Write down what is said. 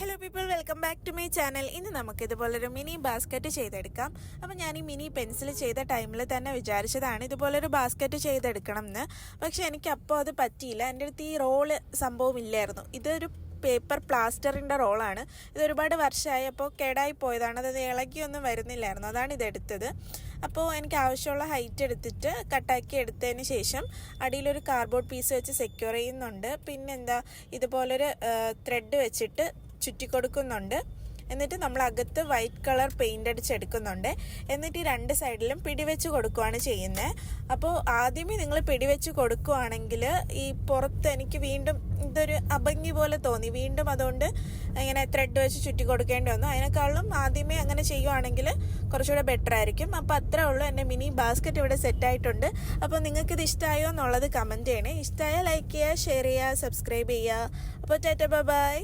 Hello people welcome back to my channel ഇന്ന് നമുക്ക് ഇതുപോലൊരു മിനി ബാസ്ക്കറ്റ് ചെയ്തെടുക്കാം. അപ്പം ഞാൻ ഈ മിനി പെൻസിൽ ചെയ്ത ടൈമിൽ തന്നെ വിചാരിച്ചതാണ് ഇതുപോലൊരു ബാസ്ക്കറ്റ് ചെയ്തെടുക്കണം എന്ന് പക്ഷെ എനിക്ക് അപ്പോൾ അത് പറ്റിയില്ല. എന്റെ അടുത്ത് ഈ റോൾ സംഭവം ഇല്ലായിരുന്നു. ഇതൊരു പേപ്പർ പ്ലാസ്റ്ററിന്റെ റോളാണ് ഇത് ഒരുപാട് വർഷമായി അപ്പോൾ കേടായി പോയതാണ്. അത് ഇളകിയൊന്നും വരുന്നില്ലായിരുന്നു. അതാണ് ഇതെടുത്തത് അപ്പോൾ എനിക്ക് ആവശ്യമുള്ള ഹൈറ്റ് എടുത്തിട്ട് കട്ടാക്കി എടുത്തതിന് ശേഷം അടിയിലൊരു കാർഡ്ബോർഡ് പീസ് വെച്ച് സെക്യൂർ ചെയ്യുന്നുണ്ട്. പിന്നെന്താ? ഇതുപോലൊരു ത്രെഡ് വെച്ചിട്ട് ചുറ്റി കൊടുക്കുന്നുണ്ട് എന്നിട്ട് നമ്മൾ അകത്ത് വൈറ്റ് കളർ പെയിന്റ് അടിച്ചെടുക്കുന്നുണ്ട്. എന്നിട്ട് ഈ രണ്ട് സൈഡിലും പിടിവെച്ച് കൊടുക്കുകയാണ് ചെയ്യുന്നത് അപ്പോൾ ആദ്യമേ നിങ്ങൾ പിടിവെച്ച് കൊടുക്കുകയാണെങ്കിൽ ഈ പുറത്ത് എനിക്ക് വീണ്ടും ഇതൊരു അഭംഗി പോലെ തോന്നി. വീണ്ടും അതുകൊണ്ട് ഇങ്ങനെ ത്രെഡ് വെച്ച് ചുറ്റി കൊടുക്കേണ്ടി വന്നു. അതിനേക്കാളും ആദ്യമേ അങ്ങനെ ചെയ്യുവാണെങ്കിൽ കുറച്ചുകൂടെ ബെറ്റർ ആയിരിക്കും. അപ്പോൾ അത്രേ ഉള്ളൂ എന്റെ മിനി ബാസ്ക്കറ്റ് ഇവിടെ സെറ്റ് ആയിട്ടുണ്ട്. അപ്പോൾ നിങ്ങൾക്ക് ഇത് ഇഷ്ടമായോ എന്നുള്ളത് കമന്റ് ചെയ്യണേ. ഇഷ്ടമായാൽ ലൈക്ക് ചെയ്യുക ഷെയർ ചെയ്യുക സബ്സ്ക്രൈബ് ചെയ്യുക. അപ്പോൾ ടാറ്റ ബൈ